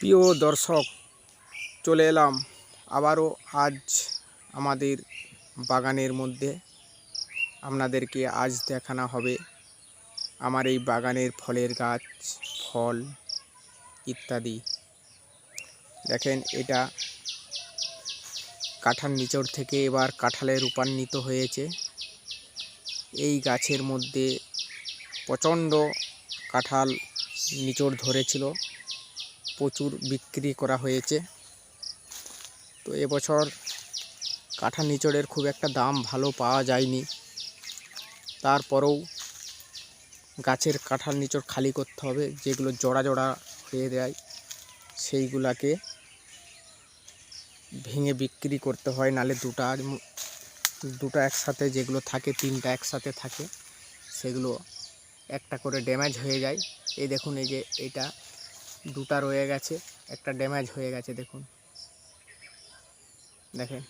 প্রিয় দর্শক, চলে এলাম আবারও আজ আমাদের বাগানের মধ্যে। আপনাদেরকে আজ দেখানো হবে আমার এই বাগানের ফলের গাছ, ফল ইত্যাদি। দেখেন, এটা কাঁঠাল নিচড় থেকে এবার কাঁঠালে রূপান্বিত হয়েছে। এই গাছের মধ্যে প্রচণ্ড কাঁঠাল নিচড় ধরেছিল। প্রচুর বিক্রি করা হয়েছে। তো এবছর কাঁঠাল নিচড়ের খুব একটা দাম ভালো পাওয়া যায়নি। তারপরেও গাছের কাঁঠাল নিচড় খালি করতে হবে, যেগুলো জোড়া জোড়া হয়ে দেয় সেইগুলাকে ভেঙে বিক্রি করতে হয়, নালে দুটা দুটো একসাথে যেগুলো থাকে, তিনটা একসাথে থাকে, সেগুলো একটা করে ড্যামেজ হয়ে যায়। এই দেখুন এই যে এটা দুটা রয়ে গেছে, একটা ড্যামেজ হয়ে গেছে, দেখুন। দেখেন।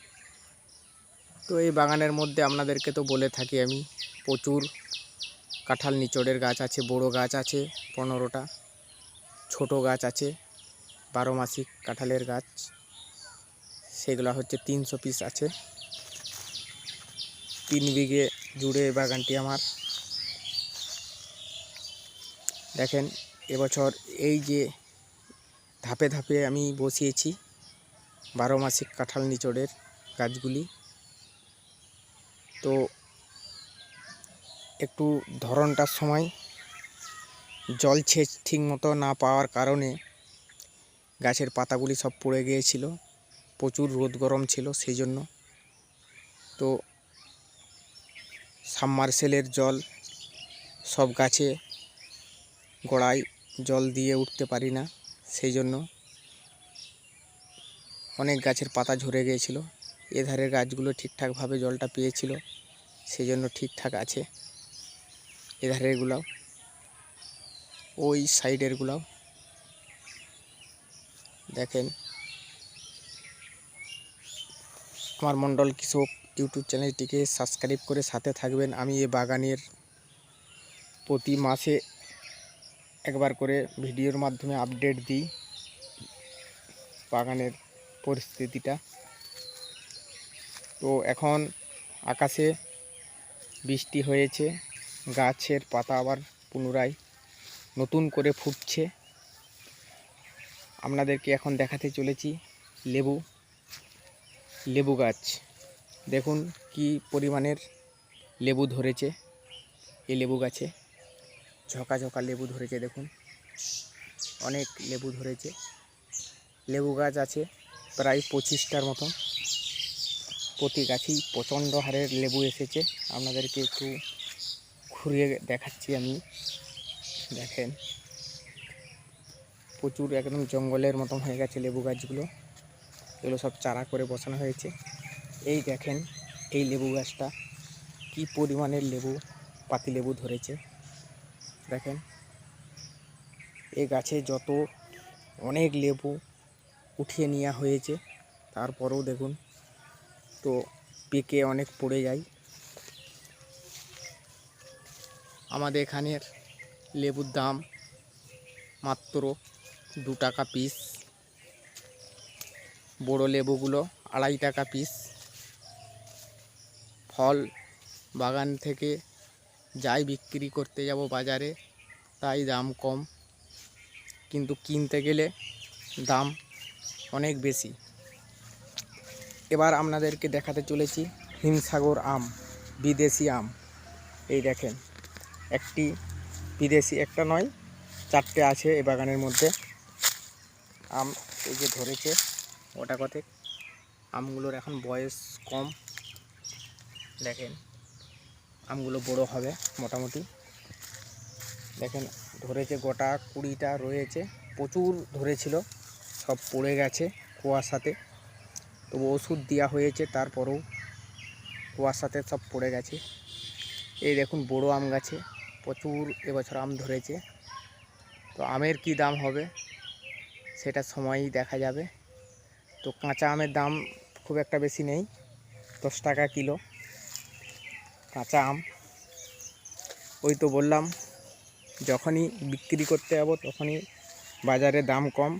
তো এই বাগানের মধ্যে আপনাদেরকে তো বলে থাকি আমি, প্রচুর কাঁঠাল নিচড়ের গাছ আছে, বড় গাছ আছে, পনেরোটা। ছোট গাছ আছে, বারো মাসিক কাঁঠালের গাছ। সেগুলো হচ্ছে তিনশো পিস আছে। তিন বিঘে জুড়ে বাগানটি আমার। দেখেন, এবছর এই যে ধাপে ধাপে আমি বসিয়েছি বারো মাসিক কাঁঠাল নিচড়ের গাছগুলি। তো একটু ধরনটার সময় জল সেচ ঠিক মতো না পাওয়ার কারণে গাছের পাতাগুলি সব পড়ে গিয়েছিল, প্রচুর রোদ গরম ছিল সেই জন্য তো সাবমার্সেলের জল সব গাছে গোড়ায় জল দিয়ে উঠতে পারি না। সেই জন্য অনেক গাছের পাতা ঝরে গিয়েছিল। এধারের গাছগুলো ঠিকঠাকভাবে জলটা পেয়েছিল, সেই জন্য ঠিকঠাক আছে। এধারেরগুলাও ওই সাইডেরগুলাও দেখেন, আমার মণ্ডল কৃষক ইউটিউব চ্যানেলটিকে সাবস্ক্রাইব করে সাথে থাকবেন। আমি এ বাগানের প্রতি মাসে একবার করে ভিডিওর মাধ্যমে আপডেট দিই বাগানের পরিস্থিতিটা। তো এখন আকাশে বৃষ্টি হয়েছে, গাছের পাতা আবার পুনরায় নতুন করে ফুটছে। আপনাদেরকে এখন দেখাতে চলেছি লেবু লেবু গাছ। দেখুন কি পরিমাণের লেবু ধরেছে এই লেবু গাছে। ঝকা ঝকা লেবু ধরেছে, দেখুন। অনেক লেবু ধরেছে। লেবু গাছ আছে প্রায় পঁচিশটার মতন। প্রতি গাছেই প্রচণ্ড হারের লেবু এসেছে। আপনাদেরকে একটু ঘুরিয়ে দেখাচ্ছি আমি। দেখেন, প্রচুর একদম জঙ্গলের মতন হয়ে গেছে লেবু গাছগুলো। এগুলো সব চারা করে বসানো হয়েছে। এই দেখেন, এই লেবু গাছটা কি পরিমাণের লেবু, পাতি লেবু ধরেছে। দেখেন। এ গাছে যত অনেক লেবু উঠিয়ে নেওয়া হয়েছে, তারপরেও দেখুন তো পেকে অনেক পড়ে যায়। আমাদের এখানের লেবুর দাম মাত্র দু টাকা পিস বড় লেবুগুলো আড়াই টাকা পিস ফল বাগান থেকে যাই বিক্রি করতে যাব বাজারে, তাই দাম কম। কিন্তু কিনতে গেলে দাম অনেক বেশি। এবার আপনাদেরকে দেখাতে চলেছি হিমসাগর আম, বিদেশি আম। এই দেখেন, একটি বিদেশি একটা নয়, চারটে আছে এই বাগানের মধ্যে। আম এই যে ধরেছে, ওটা কতে? আমগুলোর এখন বয়স কম। দেখেন আমগুলো বড় হবে মোটামুটি। দেখেন, ধরেছে গোটা কুড়িটা রয়েছে। প্রচুর ধরেছিল, সব পড়ে গেছে কুয়াশাতে। তবু ওষুধ দেওয়া হয়েছে, তারপরেও কুয়াশাতে সব পড়ে গেছে। এই দেখুন, বড় আম গাছে প্রচুর এবছর আম ধরেছে। তো আমের কি দাম হবে, সেটা সময়ই দেখা যাবে। তো কাঁচা আমের দাম খুব একটা বেশি নেই, দশ টাকা কিলো। কাঁচা আম। ওই তো বললাম, যখনই বিক্রি করতে যাব তখনই বাজারে দাম কম।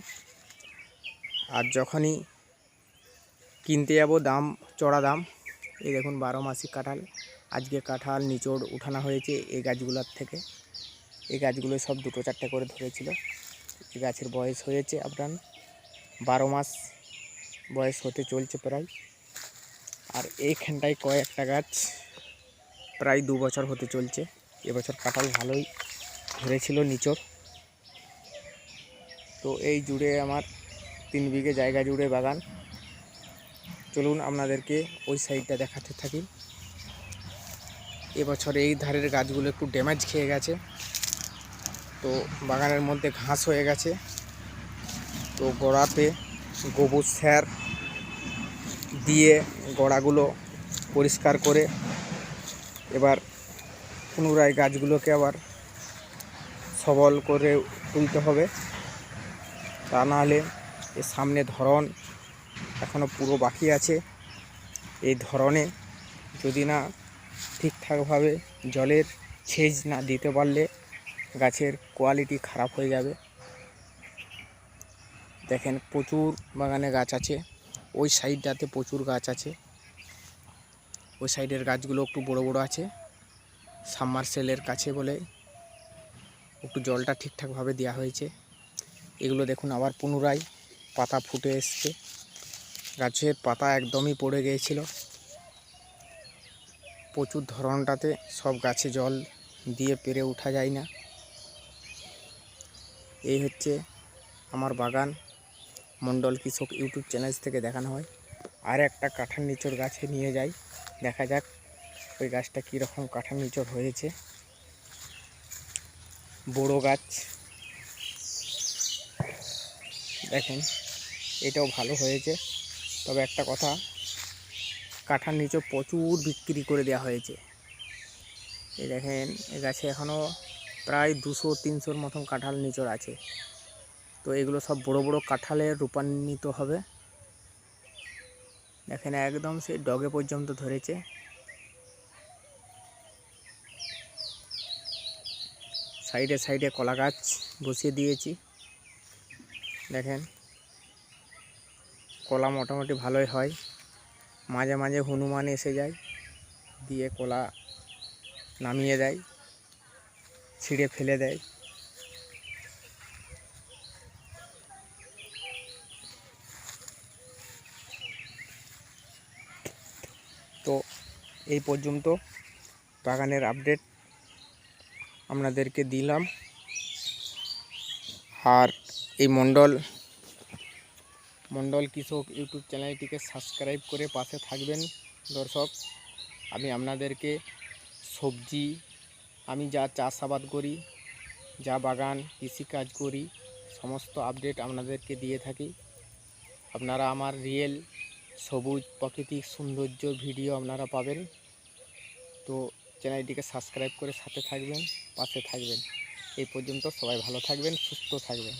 আর যখনই কিনতে যাব দাম, চড়া দাম, এই দেখুন বারো মাসি কাঁঠাল। আজকে কাঁঠাল নিচড় উঠানো হয়েছে এই গাছগুলোর থেকে। এই গাছগুলো সব দুটো চারটে করে ধরেছিল। এই গাছের বয়স হয়েছে আপনার বারো মাস বয়স হতে চলছে প্রায়। আর এইখানটায় কয়েকটা গাছ প্রায় দু বছর হতে চলছে। এবছর কাঁঠাল ভালোই ধরেছিল নিচড় তো এই জুড়ে আমার তিন বিঘে জায়গা জুড়ে বাগান। চলুন আপনাদেরকে ওই সাইডটা দেখাতে থাকি। এবছর এই ধারের গাছগুলো একটু ড্যামেজ খেয়ে গেছে। তো বাগানের মধ্যে ঘাস হয়ে গেছে। তো গোড়াতে গোবর স্যার দিয়ে গোড়াগুলো পরিষ্কার করে এবার পুনরায় গাছগুলোকে আবার সবল করে তুলতে হবে। তা নাহলে এর সামনে ধরন এখনও পুরো বাকি আছে। এই ধরনে যদি না ঠিকঠাকভাবে জলের সেচ না দিতে পারলে গাছের কোয়ালিটি খারাপ হয়ে যাবে। দেখেন প্রচুর বাগানে গাছ আছে, ওই সাইডটাতে প্রচুর গাছ আছে। ওই সাইডের গাছগুলো একটু বড় বড় আছে সাবমার্সেলের কাছে বলে একটু জলটা ঠিকঠাকভাবে দেওয়া হয়েছে। এগুলো দেখুন আবার পুনরায় পাতা ফুটে এসছে। গাছের পাতা একদমই পড়ে গিয়েছিল। প্রচুর ধরনটাতে সব গাছে জল দিয়ে পেরে ওঠা যায় না। এই হচ্ছে আমার বাগান, মণ্ডল কৃষক ইউটিউব চ্যানেল থেকে দেখানো হয়। আর একটা কাঁঠাল নিচড় গাছে নিয়ে যাই। দেখা যাক ওই গাছটা কীরকম কাঁঠাল নিচড় হয়েছে। বড় গাছ। দেখেন, এটাও ভালো হয়েছে। তবে একটা কথা কাঁঠাল নিচে প্রচুর বিক্রি করে দেওয়া হয়েছে। এই দেখেন, এ গাছে এখনও প্রায় দুশো, তিনশোর মতন কাঁঠাল নিচড় আছে। তো এগুলো সব বড় বড় কাঁঠালে রূপান্বিত হবে। দেখেন একদম সেই ডগে পর্যন্ত ধরেছে। সাইডে সাইডে কলা গাছ বসিয়ে দিয়েছি। দেখেন, কলা মোটামুটি ভালোই হয়। মাঝে মাঝে হনুমান এসে যায়, দিয়ে কলা নামিয়ে দেয়, ছিঁড়ে ফেলে দেয় তো এই পর্যন্ত। বাগানের আপডেট আপনাদেরকে দিলাম। আর এই মণ্ডল মণ্ডল কৃষক ইউটিউব চ্যানেলটিকে সাবস্ক্রাইব করে পাশে থাকবেন। দর্শক, আমি আপনাদেরকে সবজি, আমি যা চাষাবাদ করি, যা বাগান, কৃষিকাজ করি, সমস্ত আপডেট আপনাদেরকে দিয়ে থাকি। আপনারা আমার রিয়েল সবুজ প্রাকৃতিক সৌন্দর্য ভিডিও আপনারা পাবেন। তো চ্যানেলটিকে সাবস্ক্রাইব করে সাথে থাকবেন, পাশে থাকবেন। এই পর্যন্ত সবাই ভালো থাকবেন, সুস্থ থাকবেন।